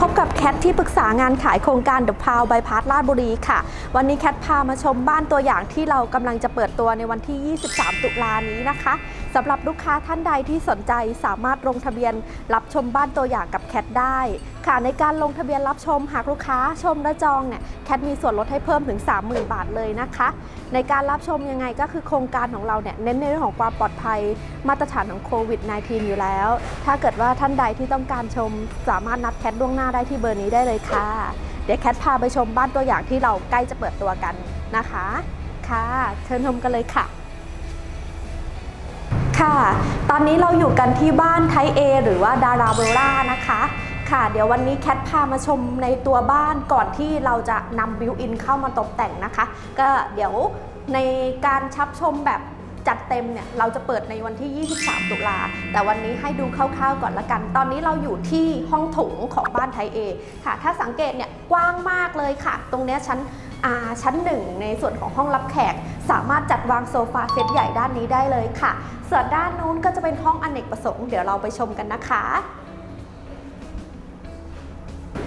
พบกับแคทที่ปรึกษางานขายโครงการเดอะพาวบายพาร์ลาดบุรีค่ะ วันนี้แคทพามาชมบ้านตัวอย่างที่เรากำลังจะเปิดตัวในวันที่ 23 ตุลานี้นะคะ สำหรับลูกค้าท่านใดที่สนใจสามารถลงทะเบียนรับชมบ้านตัวอย่างกับแคทได้ ค่ะในการลงทะเบียนรับชมหากลูกค้าชมและจองเนี่ยแคทมีส่วนลดให้เพิ่มถึง 30,000 บาทเลยนะคะ ในการรับชมยังไงก็คือโครงการของเราเนี่ยเน้นในเรื่องของความปลอดภัยมาตรฐานของโควิด -19 อยู่แล้ว ถ้าเกิดว่าท่านใดที่ต้องการชมสามารถนัดแคทล่วงหน้าได้ที่เบอร์นี้ได้เลยค่ะ เดี๋ยวแคทพาไปชมบ้านตัวอย่างที่เราใกล้จะเปิดตัวกันนะคะ ค่ะ เชิญชมกันเลยค่ะ ค่ะ ตอนนี้เราอยู่กันที่บ้านไทเอหรือว่าดาราเบลล่านะคะค่ะ เดี๋ยววันนี้แคทพามาชมในตัวบ้านก่อนที่เราจะนำบิวอินเข้ามาตกแต่งนะคะ ก็เดี๋ยวในการชับชมแบบจัดเต็มเนี่ยเราจะเปิดในวันที่ 23 ตุลา แต่วันนี้ให้ดูคร่าวๆก่อนละกัน ตอนนี้เราอยู่ที่ห้องโถงของบ้านไทเอค่ะ ถ้าสังเกตเนี่ยกว้างมากเลยค่ะ ตรงเนี้ยชั้น ชั้นหนึ่งในส่วนของห้องรับแขก สามารถจัดวางโซฟาเซตใหญ่ด้านนี้ได้เลยค่ะ ส่วนด้านนู้นก็จะเป็นห้องอเนกประสงค์เดี๋ยวเราไปชมกันนะคะ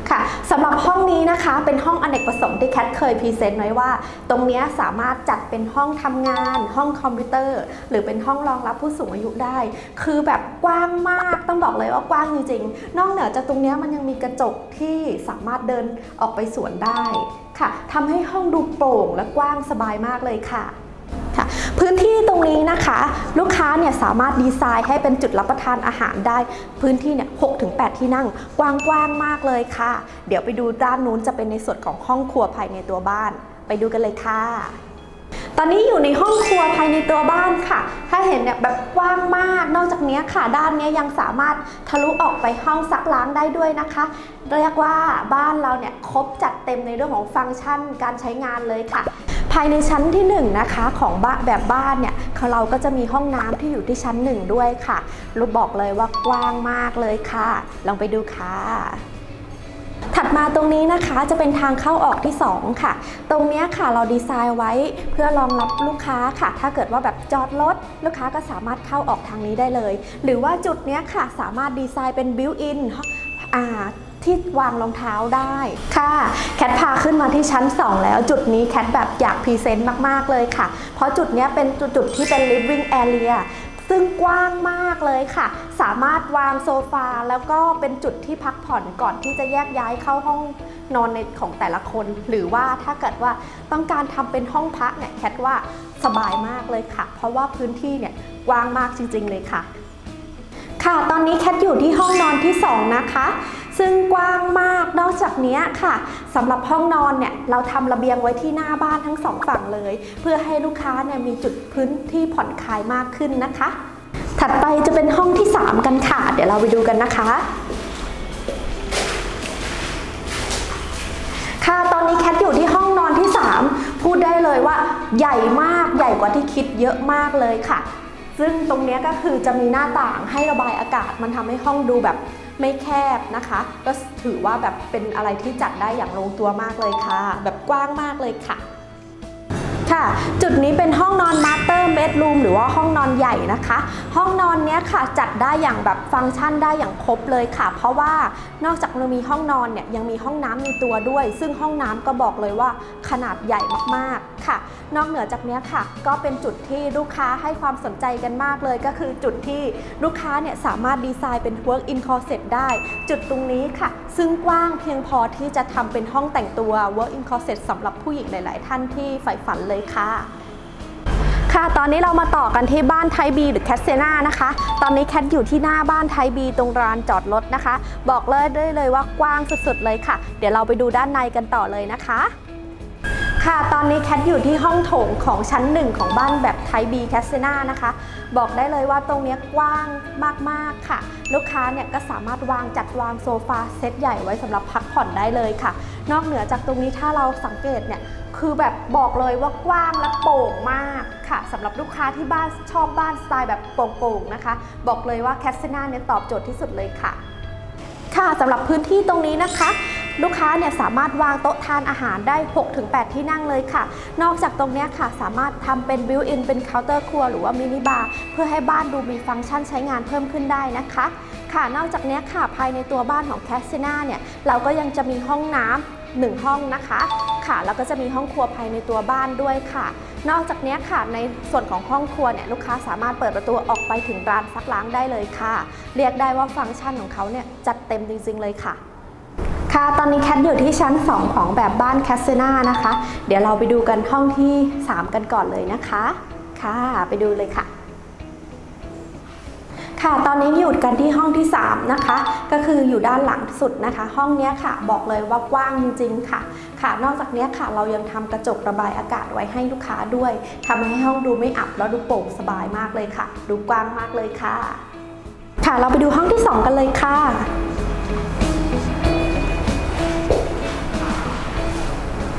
ค่ะสำหรับห้องนี้นะคะ เป็นห้องอเนกประสงค์ที่แคทเคยพรีเซนต์ไว้ว่า ตรงนี้สามารถจัดเป็นห้องทำงาน ห้องคอมพิวเตอร์ หรือเป็นห้องรองรับผู้สูงอายุได้ คือแบบกว้างมาก ต้องบอกเลยว่ากว้างจริงๆ นอกเหนือจากตรงนี้มันยังมีกระจกที่สามารถเดินออกไปสวนได้ค่ะทำให้ห้องดูโปร่งและกว้างสบายมากเลยค่ะ พื้นที่ตรงนี้นะคะ ลูกค้าเนี่ยสามารถดีไซน์ให้เป็นจุดรับประทานอาหารได้ พื้นที่เนี่ย6ถึง8ที่นั่งกว้างๆมากเลยค่ะ เดี๋ยวไปดูด้านนู้นจะเป็นในส่วนของห้องครัวภายในตัวบ้าน ไปดูกันเลยค่ะตอนนี้อยู่ในห้องครัวภายในตัวบ้านค่ะ ถ้าเห็นเนี่ยแบบกว้างมาก นอกจากนี้ค่ะ ด้านนี้ยังสามารถทะลุออกไปห้องซักล้างได้ด้วยนะคะ เรียกว่าบ้านเราเนี่ยครบจัดเต็มในเรื่องของฟังก์ชันการใช้งานเลยค่ะายในชั้นที่1นงนะคะของบ้านแบบบ้านเนี่ยเราก็จะมีห้องน้ำที่อยู่ที่ชั้น 1 ด้วยค่ะรูปบอกเลยว่ากว้างมากเลยค่ะ ลองไปดูค่ะถัดมาตรงนี้นะคะจะเป็นทางเข้าออกที่ 2 ค่ะ ตรงเนี้ยค่ะเราดีไซน์ไว้เพื่อรองรับลูกค้าค่ะ ถ้าเกิดว่าแบบจอดรถลูกค้าก็สามารถเข้าออกทางนี้ได้เลย หรือว่าจุดเนี้ยค่ะสามารถดีไซน์เป็นบิวอินอ่า ที่วางรองเท้าได้ค่ะ แคทพาขึ้นมาที่ชั้น 2 แล้ว จุดนี้แคทแบบอยากพรีเซนต์มาก ๆ เลยค่ะ เพราะจุดนี้เป็นจุดที่เป็น living area ซึ่งกว้างมากเลยค่ะ สามารถวางโซฟาแล้วก็เป็นจุดที่พักผ่อนก่อนที่จะแยกย้ายเข้าห้องนอนในของแต่ละคน หรือว่าถ้าเกิดว่าต้องการทำเป็นห้องพักเนี่ยแคทว่าสบายมากเลยค่ะ เพราะว่าพื้นที่เนี่ยกว้างมากจริง ๆ เลยค่ะ ค่ะ ตอนนี้แคทอยู่ที่ห้องนอนที่ 2 นะคะ ซึ่งกว้างมากนอกจากนี้ค่ะสำหรับห้องนอนเนี่ยเราทำระเบียงไว้ที่หน้าบ้านทั้งสองฝั่งเลย เพื่อให้ลูกค้าเนี่ยมีจุดพื้นที่ผ่อนคลายมากขึ้นนะคะ ถัดไปจะเป็นห้องที่ 3 กันค่ะ เดี๋ยวเราไปดูกันนะคะค่ะตอนนี้แคทอยู่ที่ห้องนอนที่ 3 พูดได้เลยว่าใหญ่มากใหญ่กว่าที่คิดเยอะมากเลยค่ะ ซึ่งตรงนี้ก็คือจะมีหน้าต่างให้ระบายอากาศมันทำให้ห้องดูแบบ ไม่แคบนะคะ ก็ถือว่าแบบเป็นอะไรที่จัดได้อย่างลงตัวมากเลยค่ะ แบบกว้างมากเลยค่ะค่ะจุดนี้เป็นห้องนอนมาสเตอร์เบดรูมหรือว่าห้องนอนใหญ่นะคะ ห้องนอนเนี้ยค่ะจัดได้อย่างแบบฟังก์ชันได้อย่างครบเลยค่ะ เพราะว่านอกจากเรามีห้องนอนเนี่ยยังมีห้องน้ำในตัวด้วย ซึ่งห้องน้ำก็บอกเลยว่าขนาดใหญ่มากๆ ค่ะ นอกเหนือจากนี้ค่ะ ก็เป็นจุดที่ลูกค้าให้ความสนใจกันมากเลย ก็คือจุดที่ลูกค้าเนี่ยสามารถดีไซน์เป็น work in closet ได้ จุดตรงนี้ค่ะ ซึ่งกว้างเพียงพอที่จะทำเป็นห้องแต่งตัว work in closet สำหรับผู้หญิงหลาย ๆ ท่านที่ใฝ่ฝันเลยค่ะค่ะ ตอนนี้เรามาต่อกันที่บ้านไทยบีหรือแคสเซนานะคะ ตอนนี้แคทอยู่ที่หน้าบ้านไทยบีตรงลานจอดรถนะคะ บอกเลยได้เลยว่ากว้างสุดๆเลยค่ะ เดี๋ยวเราไปดูด้านในกันต่อเลยนะคะ ค่ะ ตอนนี้แคทอยู่ที่ห้องโถงของชั้นหนึ่งของบ้านแบบไทบีแคสเซนานะคะ บอกได้เลยว่าตรงนี้กว้างมาก ๆ ค่ะ ลูกค้าเนี่ยก็สามารถวางจัดวางโซฟาเซตใหญ่ไว้สำหรับพักผ่อนได้เลยค่ะ นอกเหนือจากตรงนี้ถ้าเราสังเกตเนี่ย คือแบบบอกเลยว่ากว้างและโปร่งมากค่ะสำหรับลูกค้าที่บ้านชอบบ้านสไตล์แบบโปร่งๆนะคะ บอกเลยว่าแคสเซนาเนี่ยตอบโจทย์ที่สุดเลยค่ะ ค่ะสำหรับพื้นที่ตรงนี้นะคะ ลูกค้าเนี่ยสามารถวางโต๊ะทานอาหารได้ 6-8 ที่นั่งเลยค่ะ นอกจากตรงนี้ค่ะสามารถทำเป็นบิวอินเป็นเคาน์เตอร์ครัวหรือว่ามินิบาร์เพื่อให้บ้านดูมีฟังก์ชันใช้งานเพิ่มขึ้นได้นะคะค่ะนอกจากนี้ค่ะภายในตัวบ้านของแคสซิน่าเนี่ยเราก็ยังจะมีห้องน้ำหนึ่งห้องนะคะค่ะแล้วก็จะมีห้องครัวภายในตัวบ้านด้วยค่ะ นอกจากนี้ค่ะในส่วนของห้องครัวเนี่ยลูกค้าสามารถเปิดประตูออกไปถึงร้านซักล้างได้เลยค่ะ เรียกได้ว่าฟังก์ชันของเขาเนี่ยจัดเต็มจริงๆเลยค่ะ ค่ะ ตอนนี้แคทอยู่ที่ชั้น 2 ของแบบบ้านแคสเซนานะคะ เดี๋ยวเราไปดูกันห้องที่ 3 กันก่อนเลยนะคะ ค่ะ ไปดูเลยค่ะ ค่ะ ตอนนี้อยู่กันที่ห้องที่ 3 นะคะ ก็คืออยู่ด้านหลังสุดนะคะ ห้องนี้ค่ะ บอกเลยว่ากว้างจริงๆค่ะ ค่ะ นอกจากนี้ค่ะ เรายังทำกระจกระบายอากาศไว้ให้ลูกค้าด้วยทำให้ห้องดูไม่อับแล้วดูโปร่งสบายมากเลยค่ะ ดูกว้างมากเลยค่ะ ค่ะ เราไปดูห้องที่ 2 กันเลยค่ะ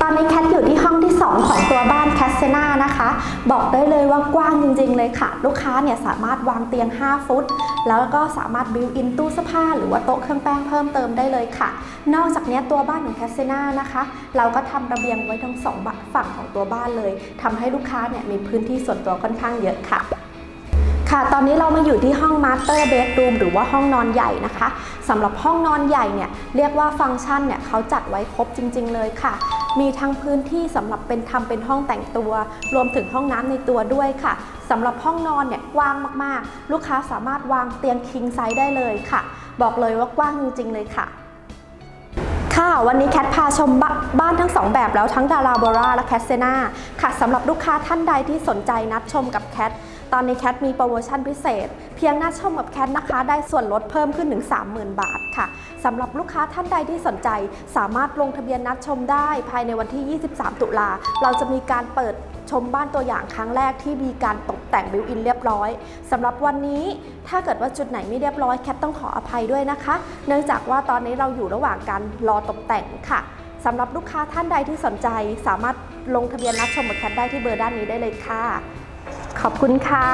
อนนี้แคทอยู่ที่ห้องที่ 2 ของตัวบ้านแคสเซนานะคะ บอกได้เลยว่ากว้างจริง ๆ เลยค่ะ ลูกค้าเนี่ยสามารถวางเตียง 5 ฟุต แล้วก็สามารถบิวอินตู้เสื้อผ้าหรือว่าโต๊ะเครื่องแป้งเพิ่มเติมได้เลยค่ะ นอกจากนี้ตัวบ้านของแคสเซนานะคะ เราก็ทำระเบียงไว้ทั้งสองฝั่งของตัวบ้านเลยทำให้ลูกค้าเนี่ยมีพื้นที่ส่วนตัวค่อนข้างเยอะค่ะค่ะ ตอนนี้เรามาอยู่ที่ห้อง Master Bedroom หรือว่าห้องนอนใหญ่นะคะสำหรับห้องนอนใหญ่เนี่ยเรียกว่าฟังก์ชันเนี่ยเขาจัดไว้ครบจริง ๆ เลยค่ะ มีทั้งพื้นที่สำหรับเป็นทำเป็นห้องแต่งตัว รวมถึงห้องน้ำในตัวด้วยค่ะสำหรับห้องนอนเนี่ยกว้างมากๆ ลูกค้าสามารถวางเตียง king size ได้เลยค่ะ บอกเลยว่ากว้างจริง ๆ เลยค่ะค่ะวันนี้แคทพาชมบบ้านทั้งสองแบบแล้วทั้งดาราโบราและแคสเซนาค่ะสำหรับลูกค้าท่านใดที่สนใจนัดชมกับแคท ตอนนี้แคทมีโปรโมชั่นพิเศษ เพียงนัดชมกับแคทนะคะ ได้ส่วนลดเพิ่มขึ้นถึง 30,000 บาทค่ะสำหรับลูกค้าท่านใดที่สนใจ สามารถลงทะเบียนนัดชมได้ภายในวันที่ 23 ตุลา เราจะมีการเปิดชมบ้านตัวอย่างครั้งแรกที่มีการตกแต่งบิวอินเรียบร้อยสำหรับวันนี้ถ้าเกิดว่าจุดไหนไม่เรียบร้อยแคทต้องขออภัยด้วยนะคะ เนื่องจากว่าตอนนี้เราอยู่ระหว่างการรอตกแต่งค่ะสำหรับลูกค้าท่านใดที่สนใจ สามารถลงทะเบียนนัดชมกับแคทได้ที่เบอร์ด้านนี้ได้เลยค่ะ ขอบคุณค่ะ